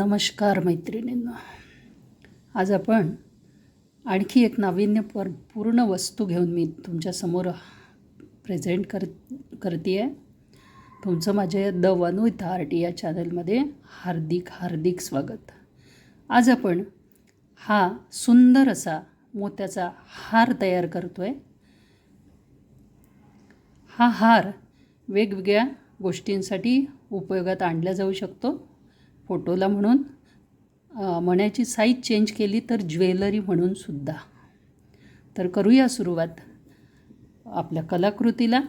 नमस्कार मैत्रिणींनो. आज आपण आणखी एक नाविन्यपर पूर्ण वस्तू घेऊन मी तुमच्यासमोर प्रेझेंट कर करते आहे तुमचं माझ्या द वन विथ आर्ट या चॅनलमध्ये हार्दिक हार्दिक स्वागत. आज आपण हा सुंदर असा मोत्याचा हार तयार करतो आहे हा हार वेगवेगळ्या गोष्टींसाठी उपयोगात आणला जाऊ शकतो. फोटोला म्हणून मण्याची साईज चेंज केली तर ज्वेलरी म्हणून सुद्धा. तर करूया सुरुवात आपल्या कलाकृतीला.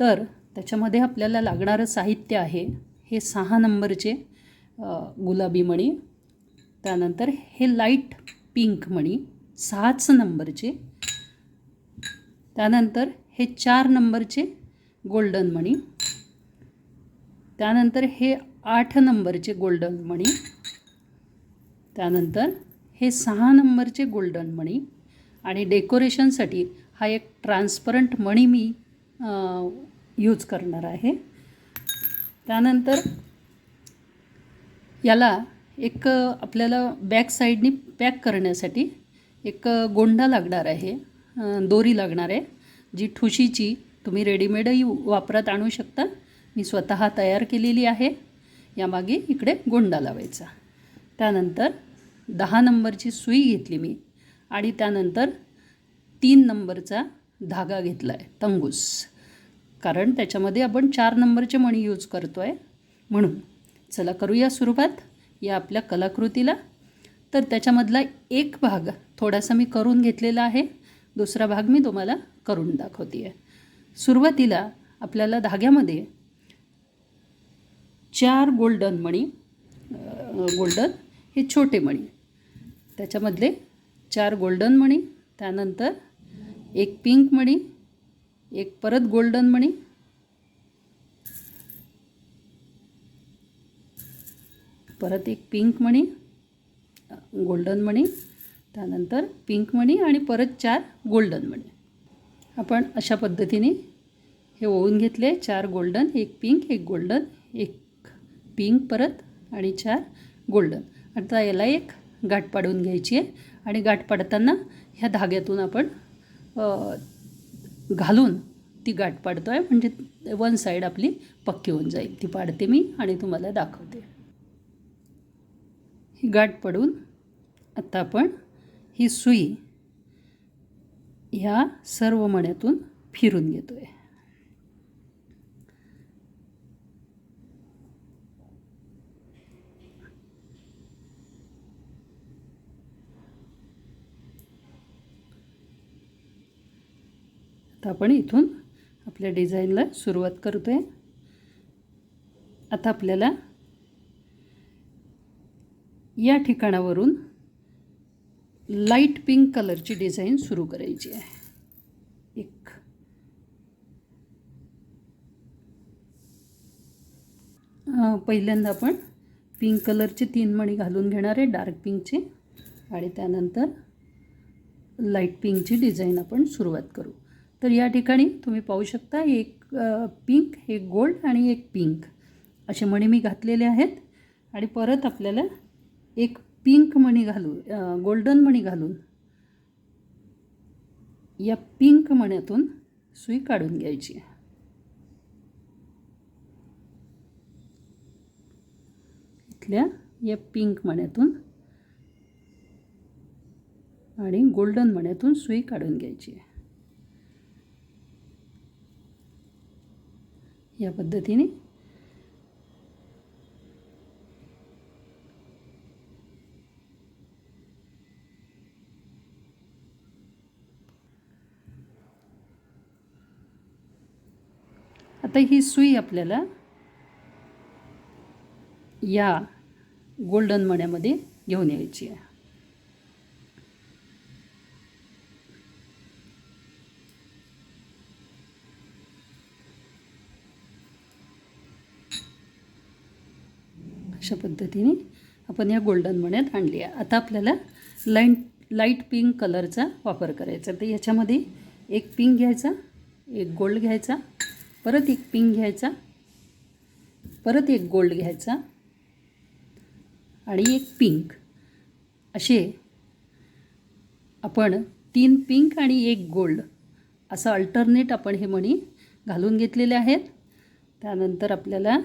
तर त्याच्यामध्ये आपल्याला लागणारं साहित्य आहे हे सहा नंबरचे गुलाबी मणी त्यानंतर हे लाइट पिंक मणी सहाच नंबरचे त्यानंतर हे चार नंबरचे गोल्डन मणी त्यानंतर हे आठ नंबरचे गोल्डन मणी त्यानंतर हे सहा नंबरचे गोल्डन मणी आणि डेकोरेशनसाठी हा एक ट्रान्सपरंट मणी मी यूज करणार आहे. त्यानंतर याला एक आपल्याला बॅक साईडनी पॅक करण्यासाठी एक गोंडा लागणार आहे दोरी लागणार आहे जी ठुशीची तुम्ही रेडीमेडही वापरात आणू शकता. मी स्वतः तयार केलेली आहे. यामागे इकडे गोंडा लावायचा. त्यानंतर दहा नंबरची सुई घेतली मी आणि त्यानंतर तीन नंबरचा धागा घेतला आहे तंगूस. कारण त्याच्यामध्ये आपण चार नंबरचे मणी यूज करतो आहे म्हणून. चला करूया सुरुवात या आपल्या कलाकृतीला. तर त्याच्यामधला एक भाग थोडासा मी करून घेतलेला आहे दुसरा भाग मी तुम्हाला करून दाखवते आहे सुरुवातीला आपल्याला धाग्यामध्ये चार गोल्डन मणी गोल्डन हे छोटे मणी. त्याच्यामधले चार गोल्डन मणी त्यानंतर एक पिंक मणी एक परत गोल्डन मणी परत एक पिंक मणी गोल्डन मणी त्यानंतर पिंक मणी आणि परत चार गोल्डन मणी. आपण अशा पद्धतीने हे ओवून घेतले चार गोल्डन एक पिंक एक गोल्डन एक पिंक परत आणि चार गोल्डन. आता याला एक गाठ पाडून घ्यायची आहे. आणि गाठ पाडताना ह्या धाग्यातून आपण घालून ती गाठ पाडतो आहे म्हणजे वन साईड आपली पक्की होऊन जाईल. ती पाडते मी आणि तुम्हाला दाखवते. ही गाठ पडून आता आपण ही सुई ह्या सर्व मण्यातून फिरून घेतो आहे आता आपण इथून आपल्या डिझाईनला सुरुवात करतो आहे आता आपल्याला या ठिकाणावरून लाइट पिंक कलरची डिझाईन सुरू करायची आहे. एक. पहिल्यांदा आपण पिंक कलरचे तीन मणी घालून घेणार आहे डार्क पिंकचे. आणि त्यानंतर लाइट पिंकची डिझाईन आपण सुरुवात करू. तर या ठिकाणी तुम्ही पाहू शकता एक पिंक एक गोल्ड आणि एक पिंक असे मणी मी घातलेले आहेत. आणि परत आपल्याला एक पिंक मणी घालू गोल्डन मणी घालून या पिंक मण्यातून सुई काढून घ्यायची. आहे इथल्या या पिंक मण्यातून आणि गोल्डन मण्यातून सुई काढून घ्यायची. आहे या पद्धतीने. आता ही सुई आपल्याला या गोल्डन मण्यामध्ये घेऊन यायची आहे. अशा पद्धतीने आपण या गोल्डन मण्यात आणली आहे आता आपल्याला लाईन लाइट पिंक कलरचा वापर करायचा. तर याच्यामध्ये एक पिंक घ्यायचा एक गोल्ड घ्यायचा परत एक पिंक घ्यायचा परत एक गोल्ड घ्यायचा आणि एक पिंक. असे आपण तीन पिंक आणि एक गोल्ड असं अल्टरनेट आपण हे मणी घालून घेतलेले आहेत. त्यानंतर आपल्याला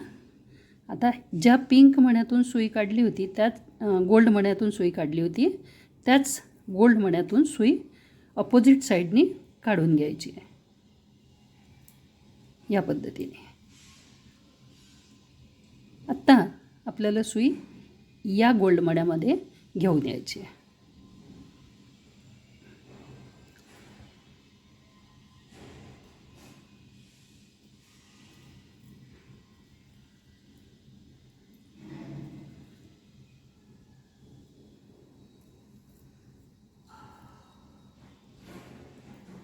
आता ज्या पिंक मण्यातून सुई काढली होती त्याच गोल्ड मण्यातून सुई काढली होती त्याच गोल्ड मण्यातून सुई अपोजिट साईडनी काढून घ्यायची आहे. या पद्धतीने. आत्ता आपल्याला सुई या गोल्ड मण्यामध्ये घेऊन यायची आहे.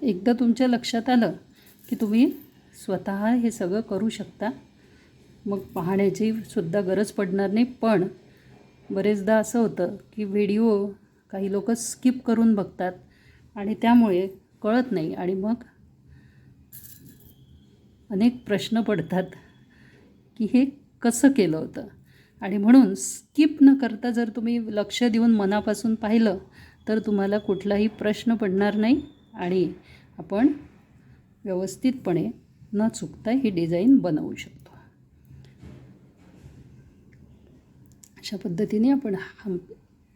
एकदा तुमच्या लक्षात आलं की तुम्ही स्वतः हे सगळं करू शकता. मग पाहण्याची सुद्धा गरज पडणार नाही. पण बरेचदा असं होतं की व्हिडिओ काही लोक स्किप करून बघतात आणि त्यामुळे कळत नाही आणि मग अनेक प्रश्न पडतात की हे कसं केलं होतं? आणि म्हणून स्किप न करता जर तुम्ही लक्ष देऊन मनापासून पाहिलं तर तुम्हाला कुठलाही प्रश्न पडणार नाही. आणि आपण व्यवस्थितपणे न चुकता ही डिझाईन बनवू शकतो. अशा पद्धतीने आपण हा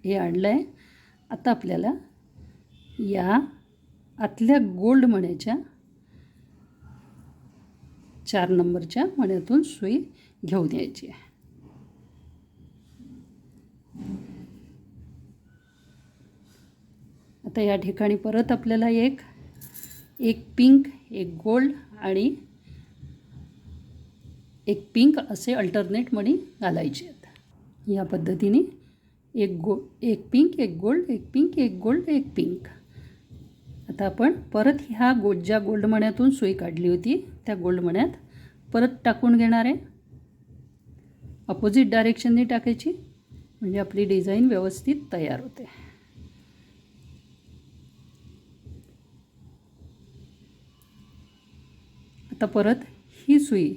हे आणलं आहे आता आपल्याला या आतल्या गोल्ड मण्याच्या चार नंबरच्या मण्यातून सुई घेऊन यायची आहे. आता या ठिकाणी परत आपल्याला एक एक पिंक एक गोल्ड आणि एक पिंक असे अल्टरनेट मणी घालायचे आहेत. या पद्धतीने एक गो एक पिंक एक गोल्ड एक पिंक एक गोल्ड एक पिंक आता आपण परत ह्या गो ज्या गोल्ड मण्यातून सुई काढली होती त्या गोल्ड मण्यात परत टाकून घेणार आहे. अपोजिट डायरेक्शनने टाकायची म्हणजे आपली डिझाईन व्यवस्थित तयार होते. आता परत ही सुई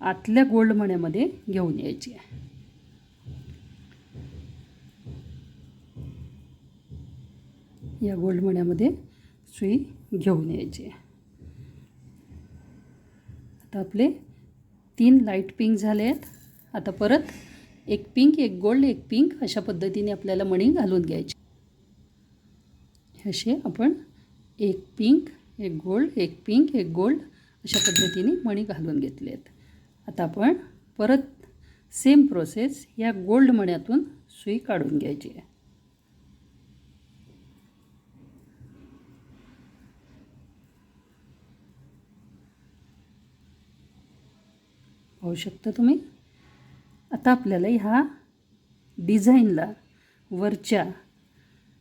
आतल्या गोल्ड मण्यामध्ये घेऊन यायची आहे. या गोल्ड मण्यामध्ये सुई घेऊन यायची आहे. आता आपले तीन लाइट पिंक झाले आहेत. आता परत एक पिंक एक गोल्ड एक पिंक अशा पद्धतीने आपल्याला मणी घालून घ्यायचे. असे आपण एक पिंक एक गोल्ड एक पिंक एक गोल्ड अशा पद्धतीने मणी घालून घेतले आहेत आता आपण परत सेम प्रोसेस या गोल्ड मण्यातून सुई काढून घ्यायची आहे. पाहू शकता तुम्ही? आता आपल्याला ह्या डिझाईनला वरच्या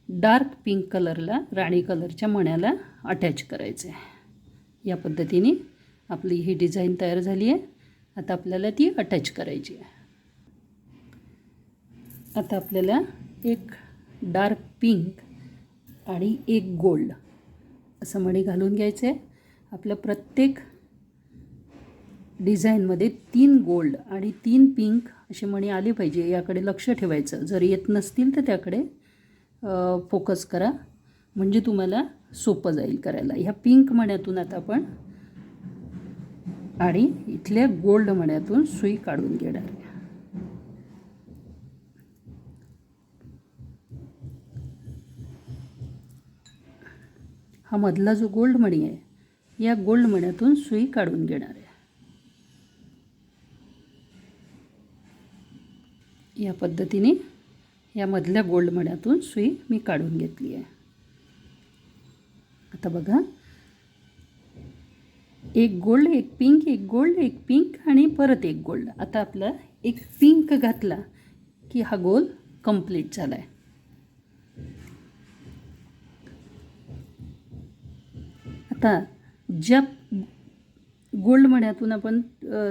डार्क पिंक कलरला राणी कलरच्या मण्याला अटॅच करायचं आहे या पद्धतीने आपली ही डिझाईन तयार झाली आहे. आता आपल्याला ती अटॅच करायची आहे. आता आपल्याला एक डार्क पिंक आणि एक गोल्ड असं मणी घालून घ्यायचं आहे. आपलं प्रत्येक डिझाईनमध्ये तीन गोल्ड आणि तीन पिंक असे मणी आले पाहिजे याकडे लक्ष ठेवायचं. जर येत नसतील तर त्याकडे फोकस करा. म्हणजे तुम्हाला सोपं जाईल करायला. ह्या पिंक मण्यातून आता आपण आणि इथल्या गोल्ड मण्यातून सुई काढून घेणार. आहे हा मधला जो गोल्ड मणी आहे या गोल्ड मण्यातून सुई काढून घेणार आहे. या पद्धतीने या मधल्या गोल्ड मण्यातून सुई मी काढून घेतली आहे. आता बघा एक गोल्ड एक पिंक एक गोल्ड एक पिंक आणि परत एक गोल्ड. आता आपला एक पिंक घातला की हा गोल कंप्लीट झाला आहे आता ज्या गोल्ड मण्यातून आपण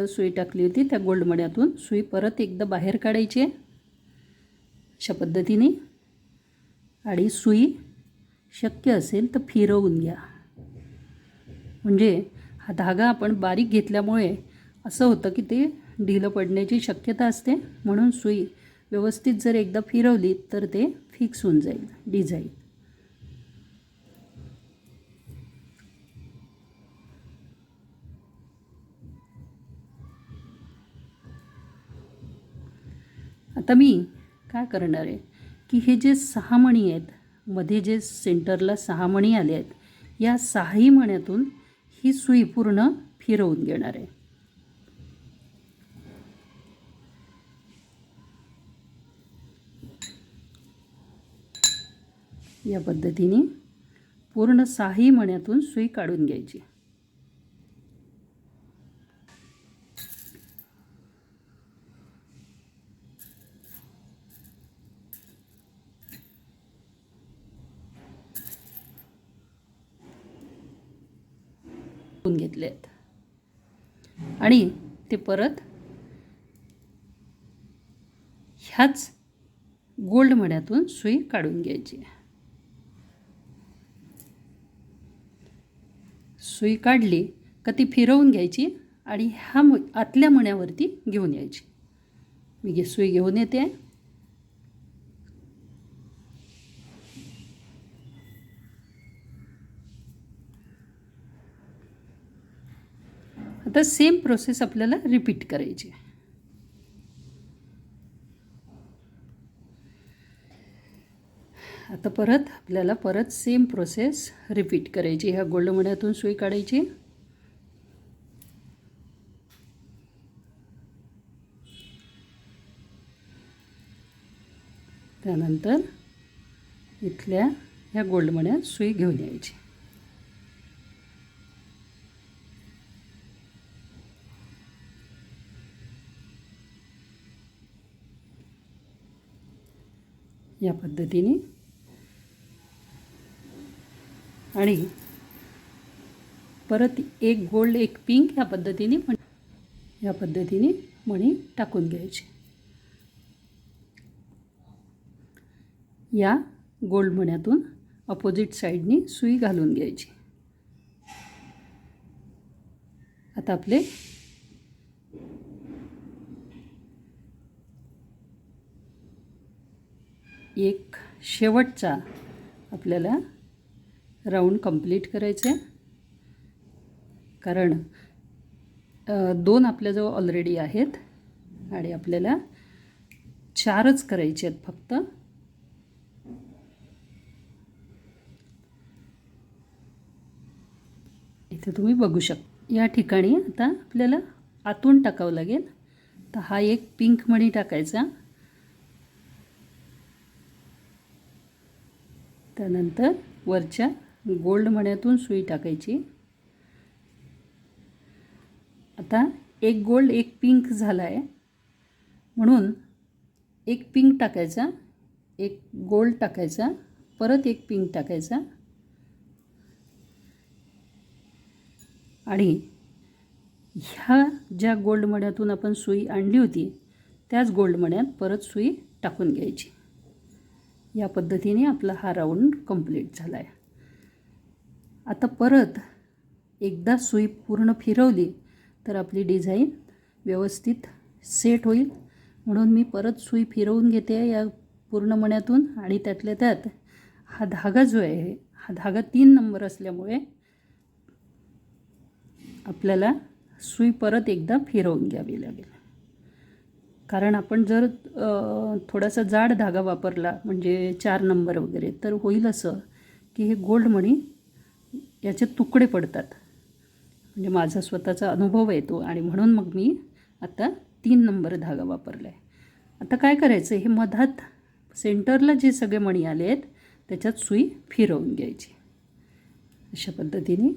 सुई टाकली होती त्या गोल्ड मण्यातून सुई परत एकदा बाहेर काढायची आहे. अशा पद्धतीने. आणि सुई शक्य असेल तर फिरवून घ्या. म्हणजे हा धागा आपण बारीक घेतल्यामुळे असं होतं की ते ढिलं पडण्याची शक्यता असते. म्हणून सुई व्यवस्थित जर एकदा फिरवली तर ते फिक्स होऊन जाईल. डिझाईन. आता मी काय करणार आहे? की हे जे सहा मणी आहेत मध्ये जे सेंटरला सहा मणी आले आहेत या सहाही मण्यातून ही सुई पूर्ण फिरवून घेणार आहे. या पद्धतीने पूर्ण सहाही मण्यातून सुई काढून घ्यायची. करून आणि ते परत ह्याच गोल्ड मण्यातून सुई काढून घ्यायची. सुई काढली का ती फिरवून घ्यायची आणि ह्या आतल्या मण्यावरती घेऊन यायची. मी सुई घेऊन येते. आता सेम प्रोसेस आपल्याला रिपीट करायची आहे. आता परत आपल्याला परत सेम प्रोसेस रिपीट करायची ह्या गोल्ड मण्यातून सुई काढायची. त्यानंतर इथल्या ह्या गोल्ड मण्यात सुई घेऊन यायची. या पद्धतीने. आणि परत एक गोल्ड एक पिंक या पद्धतीने म्हण या पद्धतीने मणी टाकून घ्यायची. या गोल्ड मण्यातून अपोजिट साईडनी सुई घालून घ्यायची. आता आपले एक शेवटचा आपल्याला राऊंड कंप्लीट करायचं आहे कारण दोन आपल्याजवळ ऑलरेडी आहेत आणि आपल्याला चारच करायचे आहेत फक्त. इथे तुम्ही बघू शकता या ठिकाणी आता आपल्याला आतून टाकावं लागेल. तर हा एक पिंक मणी टाकायचा. त्यानंतर वरच्या गोल्ड मण्यातून सुई टाकायची. आता एक गोल्ड एक पिंक झाला आहे म्हणून एक पिंक टाकायचा एक गोल्ड टाकायचा परत एक पिंक टाकायचा. आणि ह्या ज्या गोल्ड मण्यातून आपण सुई आणली होती त्याच गोल्ड मण्यात परत सुई टाकून घ्यायची. या पद्धतीने आपला हा राऊंड कंप्लीट झाला आहे आता परत एकदा सुई पूर्ण फिरवली तर आपली डिझाईन व्यवस्थित सेट होईल. म्हणून मी परत सुई फिरवून घेते या पूर्ण मण्यातून आणि त्यातल्या त्यात हा धागा जो आहे हा धागा तीन नंबर असल्यामुळे आपल्याला सुई परत एकदा फिरवून घ्यावी लागेल. कारण आपण जर थोडासा जाड धागा वापरला म्हणजे चार नंबर वगैरे तर होईल असं की हे गोल्ड मणी याचे तुकडे पडतात. म्हणजे माझा स्वतःचा अनुभव येतो आणि म्हणून मग मी आता तीन नंबर धागा वापरला आहे आता काय करायचं हे मधात सेंटरला जे सगळे मणी आले आहेत त्याच्यात सुई फिरवून घ्यायची. अशा पद्धतीने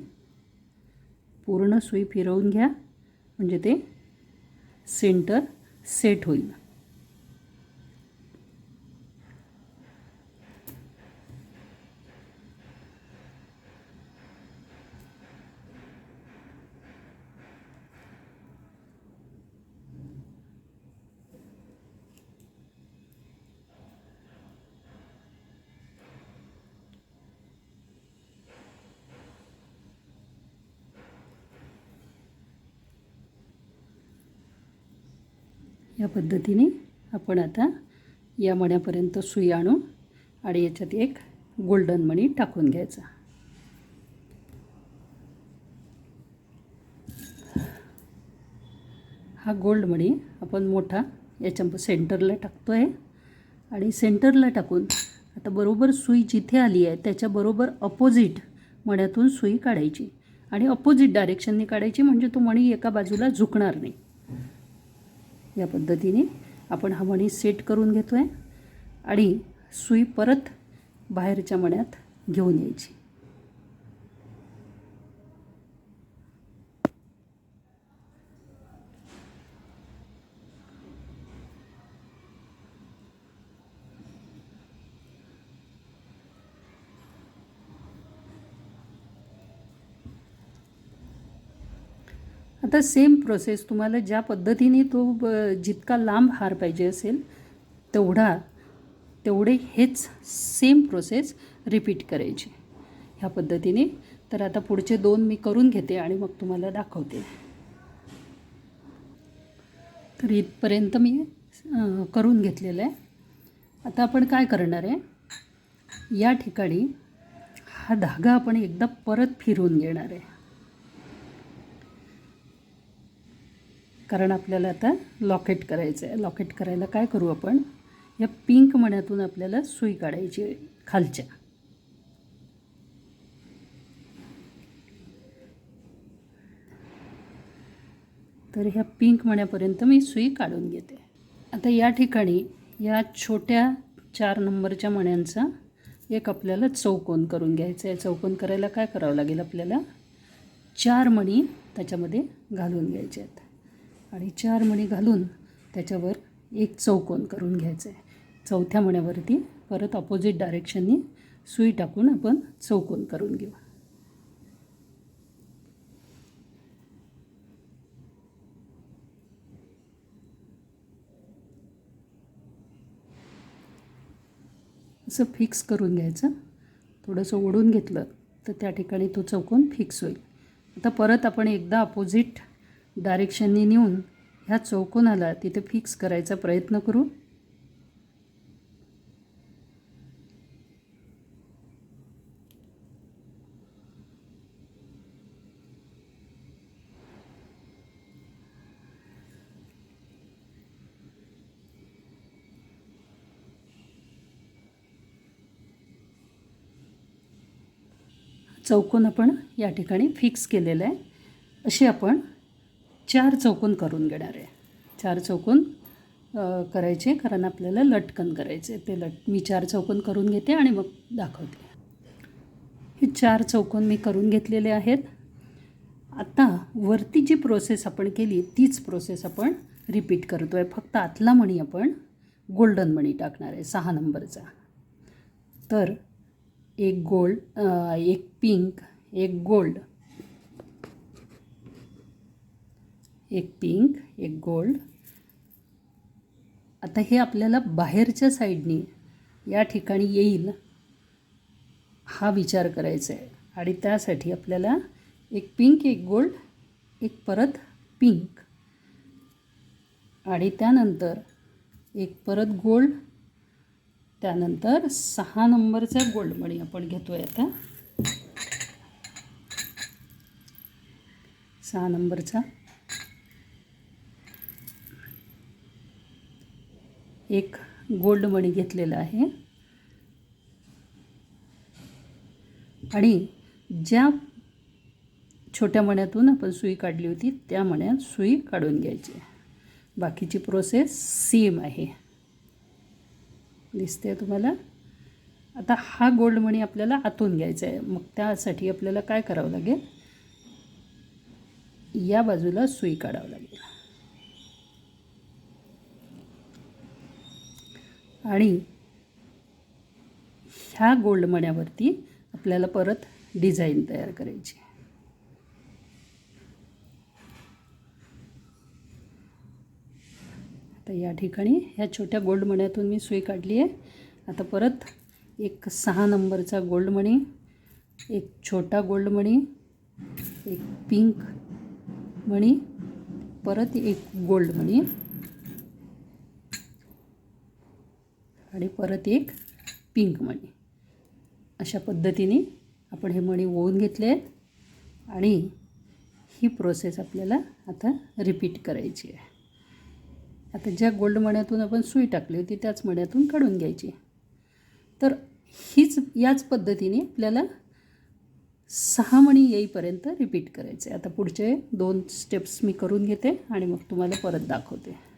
पूर्ण सुई फिरवून घ्या. म्हणजे ते सेंटर सेट होईल या पद्धतीने आपण आता या मण्यापर्यंत सुई आणू आणि याच्यात एक गोल्डन मणी टाकून घ्यायचा. हा गोल्ड मणी आपण मोठा याच्या सेंटरला टाकतो आहे आणि सेंटरला टाकून आता बरोबर सुई जिथे आली आहे त्याच्याबरोबर अपोजिट मण्यातून सुई काढायची. आणि अपोजिट डायरेक्शनने काढायची म्हणजे तो मणी एका बाजूला झुकणार नाही. या पद्धतीने आपण हा मणी सेट करून घेतो आहे आणि सुई परत बाहेरच्या मण्यात घेऊन यायची. आता सेम प्रोसेस तुम्हाला ज्या पद्धतीने तो ब- जितका लांब हार पाहिजे असेल तेवढा तेवढे हेच सेम प्रोसेस रिपीट करायची. ह्या पद्धतीने. तर आता पुढचे दोन मी करून घेते आणि मग तुम्हाला दाखवते. तर इथपर्यंत मी करून घेतलेलं आहे. आता आपण काय करणार आहे? या ठिकाणी हा धागा आपण एकदा परत फिरवून घेणार आहे. कारण आपल्याला आता लॉकेट करायचं आहे लॉकेट करायला काय करू आपण? या पिंक मण्यातून आपल्याला सुई काढायची आहे खालच्या. तर ह्या पिंक मण्यापर्यंत मी सुई काढून घेते. आता या ठिकाणी या छोट्या चार नंबरच्या मण्यांचा एक आपल्याला चौकोन करून घ्यायचा आहे चौकोन करायला काय करावं लागेल आपल्याला? चार मणी त्याच्यामध्ये घालून घ्यायचे आहेत. आणि चार मणी घालून त्याच्यावर एक चौकोन करून घ्यायचं आहे चौथ्या मण्यावरती परत ऑपोजिट डायरेक्शननी सुई टाकून आपण चौकोन करून घेऊ. असं फिक्स करून घ्यायचं. थोडंसं ओढून घेतलं तर त्या ठिकाणी तो चौकोन फिक्स होईल. आता परत आपण एकदा अपोजिट डायरेक्शननी नेऊन ह्या चौकोनाला तिथे फिक्स करायचा प्रयत्न करू. चौकोन आपण या ठिकाणी फिक्स केलेला आहे. अशी आपण चार चौकोन करून घेणार आहे. चार चौकोन करायचे कारण आपल्याला लटकन करायचे ते लट मी चार चौकोन करून घेते आणि मग दाखवते. हे चार चौकोन मी करून घेतलेले आहेत. आता वरती जी प्रोसेस आपण केली तीच प्रोसेस आपण रिपीट करतो आहे फक्त आतला मणी आपण गोल्डन मणी टाकणार आहे सहा नंबरचा. तर एक गोल्ड एक पिंक एक गोल्ड एक पिंक एक गोल्ड आता हे आपल्याला बाहेरच्या साईडनी या ठिकाणी येईल हा विचार करायचा आहे. आणि त्यासाठी आपल्याला एक पिंक एक गोल्ड एक परत पिंक आणि त्यानंतर एक परत गोल्ड त्यानंतर सहा नंबरचा गोल्ड मणी आपण घेतो आहे आता. सहा नंबरचा एक गोल्ड मणी घेतलेला आहे. आणि ज्या छोट्या मण्यातून आपण सुई काढली होती त्या मण्यात सुई काढून घ्यायची. बाकीची प्रोसेस सेम आहे. दिसते तुम्हाला? आता हा गोल्ड मणी आपल्याला आतून घ्यायचा आहे. मग त्यासाठी आपल्याला काय करावं लागेल? या बाजूला सुई काढावं लागेल. आणि ह्या गोल्ड मण्यावरती आपल्याला परत डिझाईन तयार करायची. आता या ठिकाणी ह्या छोट्या गोल्ड मण्यातून मी सुई काढली आहे. आता परत एक सहा नंबरचा गोल्ड मणी एक छोटा गोल्ड मणी एक पिंक मणी परत एक गोल्ड मणी. आणि परत एक पिंक मणी. अशा पद्धतीने आपण हे मणी ओवून घेतले आहेत आणि ही प्रोसेस आपल्याला आता रिपीट करायची आहे. आता ज्या गोल्ड मण्यातून आपण सुई टाकली होती त्याच मण्यातून काढून घ्यायची. तर हीच याच पद्धतीने आपल्याला सहा मणी येईपर्यंत रिपीट करायचे आता पुढचे दोन स्टेप्स मी करून घेते आणि मग तुम्हाला परत दाखवते.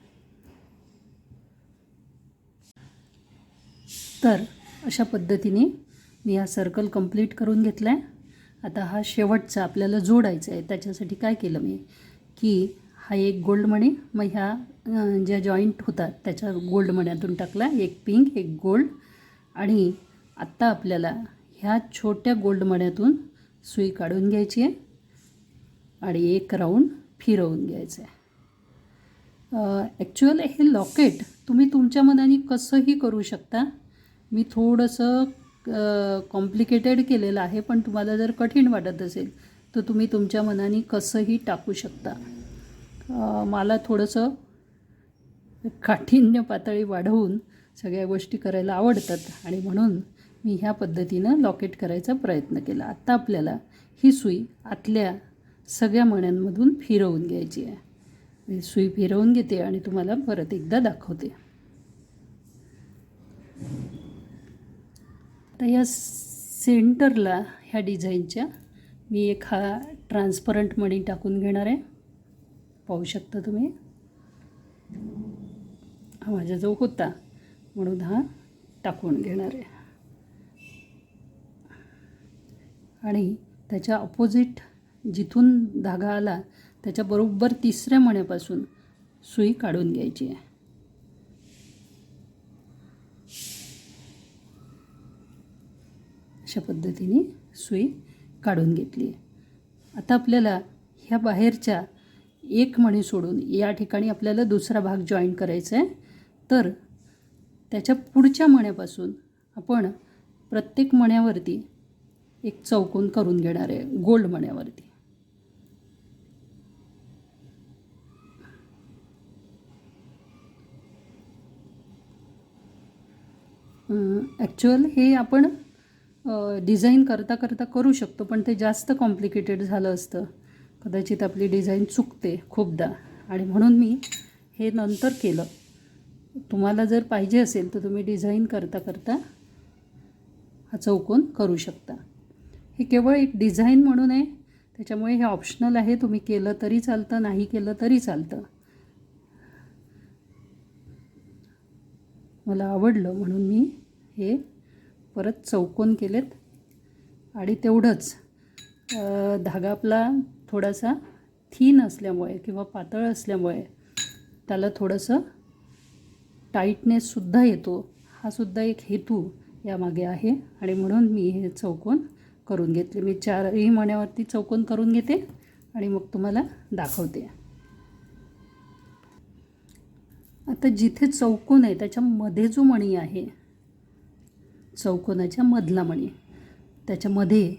तर अशा पद्धतीने मी हा सर्कल कंप्लीट करून घेतला आहे आता हा शेवटचा आपल्याला जोडायचा आहे. त्याच्यासाठी काय केलं मी? की हा एक गोल्ड मणी मग ह्या ज्या जॉईंट होतात त्याच्या गोल्ड मण्यातून टाकला. एक पिंक एक गोल्ड आणि आत्ता आपल्याला ह्या छोट्या गोल्ड मण्यातून सुई काढून घ्यायची आहे. आणि एक राऊंड फिरवून घ्यायचं आहे. ॲक्च्युअल हे लॉकेट तुम्ही तुमच्या मनाने कसंही करू शकता. मी थोडंसं कॉम्प्लिकेटेड केलेलं आहे पण तुम्हाला जर कठीण वाटत असेल तर तुम्ही तुमच्या मनाने कसंही टाकू शकता. मला थोडंसं काठिण्य पातळी वाढवून सगळ्या गोष्टी करायला आवडतात आणि म्हणून मी ह्या पद्धतीनं लॉकेट करायचा प्रयत्न केला. आत्ता आपल्याला ही सुई आतल्या सगळ्या मण्यांमधून फिरवून घ्यायची आहे. मी सुई फिरवून घेते आणि तुम्हाला परत एकदा दाखवते. आता या सेंटरला ह्या डिझाईनच्या मी एक हा ट्रान्सपरंट मणी टाकून घेणार आहे. पाहू शकता तुम्ही. हा माझ्याजवळ होता म्हणून हा टाकून घेणार आहे. आणि त्याच्या अपोजिट जिथून धागा आला त्याच्याबरोबर तिसऱ्या मण्यापासून सुई काढून घ्यायची आहे. अशा पद्धतीने सुई काढून घेतली आता आपल्याला ह्या बाहेरच्या एक मणी सोडून या ठिकाणी आपल्याला दुसरा भाग जॉईन करायचा आहे. तर त्याच्या पुढच्या मण्यापासून आपण प्रत्येक मण्यावरती एक चौकोन करून घेणार आहे गोल्ड मण्यावरती ॲक्च्युअल हे आपण डिझाईन करता करता करू शकतो पण ते जास्त कॉम्प्लिकेटेड झालं असतं. कदाचित आपली डिझाईन चुकते खूपदा. आणि म्हणून मी हे नंतर केलं. तुम्हाला जर पाहिजे असेल तर तुम्ही डिझाईन करता करता हा चौकोन करू शकता. हे केवळ एक डिझाईन म्हणून आहे. त्याच्यामुळे हे ऑप्शनल आहे. तुम्ही केलं तरी चालतं नाही केलं तरी चालतं. मला आवडलं म्हणून मी हे परत चौकोन केलेत. आणि तेवढंच धागा आपला थोडासा थीन असल्यामुळे किंवा पातळ असल्यामुळे त्याला थोडंसं टाईटनेससुद्धा येतो. हा सुद्धा एक हेतू यामागे आहे आणि म्हणून मी हे चौकोन करून घेतले. मी चारही मण्यावरती चौकोन करून घेते आणि मग तुम्हाला दाखवते. आता जिथे चौकोन आहे त्याच्यामध्ये जो मणी आहे चौकोनाच्या मधला मणी. त्याच्यामध्ये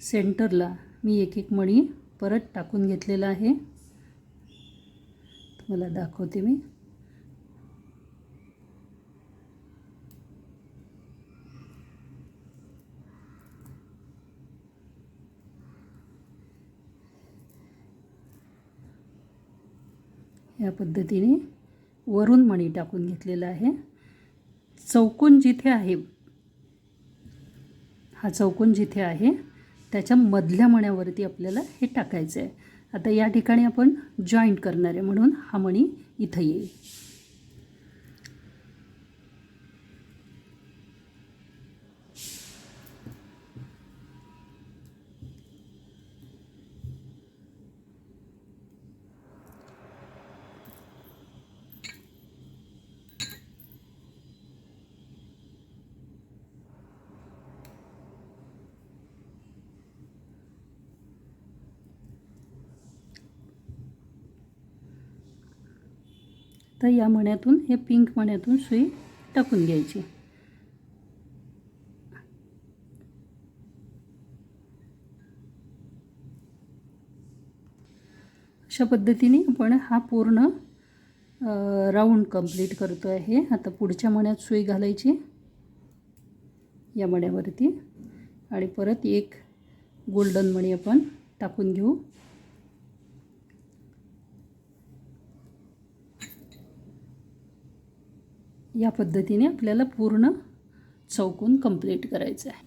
सेंटरला मी एक एक मणी परत टाकून घेतलेला आहे. तुम्हाला दाखवते मी. या पद्धतीने वरून मणी टाकून घेतलेला आहे. चौकोन जिथे आहे हा चौकोन जिथे आहे त्याच्या मधल्या मण्यावरती आपल्याला हे टाकायचं आहे आता या ठिकाणी आपण जॉईंट करणार आहे म्हणून हा मणी इथं येईल. तर या मण्यातून हे पिंक मण्यातून सुई टाकून घ्यायची. अशा पद्धतीने आपण हा पूर्ण राऊंड कंप्लीट करतो आहे आता पुढच्या मण्यात सुई घालायची. या मण्यावरती. आणि परत एक गोल्डन मणी आपण टाकून घेऊ. या पद्धतीने आपल्याला पूर्ण चौकून कंप्लीट करायचं आहे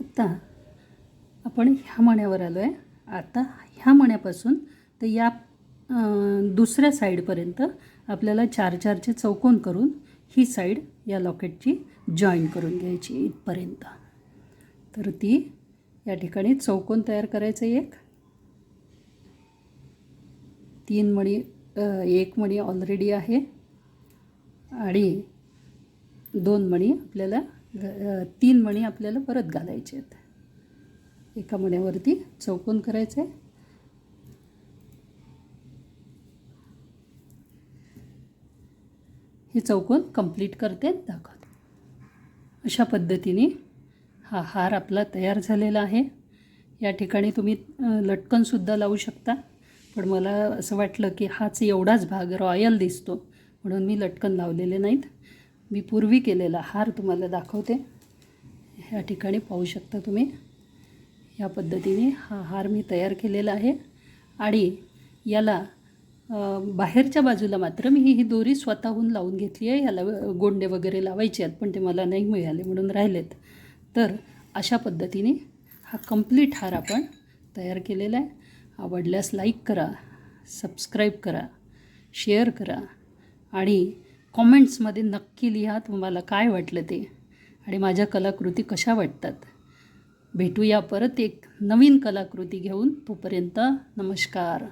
आता आपण ह्या मण्यावर आलो आहे आता ह्या मण्यापासून तर या दुसऱ्या साईडपर्यंत आपल्याला चार चारचे चौकोन करून ही साईड या लॉकेटची जॉईन करून घ्यायची इथपर्यंत. तर ती या ठिकाणी चौकोन तयार करायचं एक. तीन मणी एक मणी ऑलरेडी आहे. आणि दोन मणी आपल्याला तीन मणी आपल्याला परत घालायचे आहेत. एका मण्यावरती चौकोन करायचं. आहे हे चौकोन कंप्लीट करते दाखवते. अशा पद्धतीने हा हार आपला तयार झालेला आहे. या ठिकाणी तुम्ही लटकनसुद्धा लावू शकता. पण मला असं वाटलं की हाच एवढाच भाग रॉयल दिसतो. म्हणून मी लटकन लावलेले नाहीत. मी पूर्वी केलेला हार तुम्हाला दाखवते. ह्या ठिकाणी पाहू शकता तुम्ही. या पद्धतीने हा हार मी तयार केलेला आहे. आणि याला बाहेरच्या बाजूला मात्र मी ही दोरी स्वतःहून लावून घेतली आहे. याला गोंडे वगैरे लावायचे आहेत पण ते मला नाही मिळाले म्हणून राहिलेत. तर अशा पद्धतीने हा कंप्लीट हार आपण तयार केलेला आहे. आवडल्यास लाईक करा सबस्क्राईब करा शेअर करा. आणि कॉमेंट्समध्ये नक्की लिहा तुम्हाला काय वाटलं ते. आणि माझ्या कलाकृती कशा वाटतात. भेटूया परत एक नवीन कलाकृती घेऊन. तोपर्यंत नमस्कार.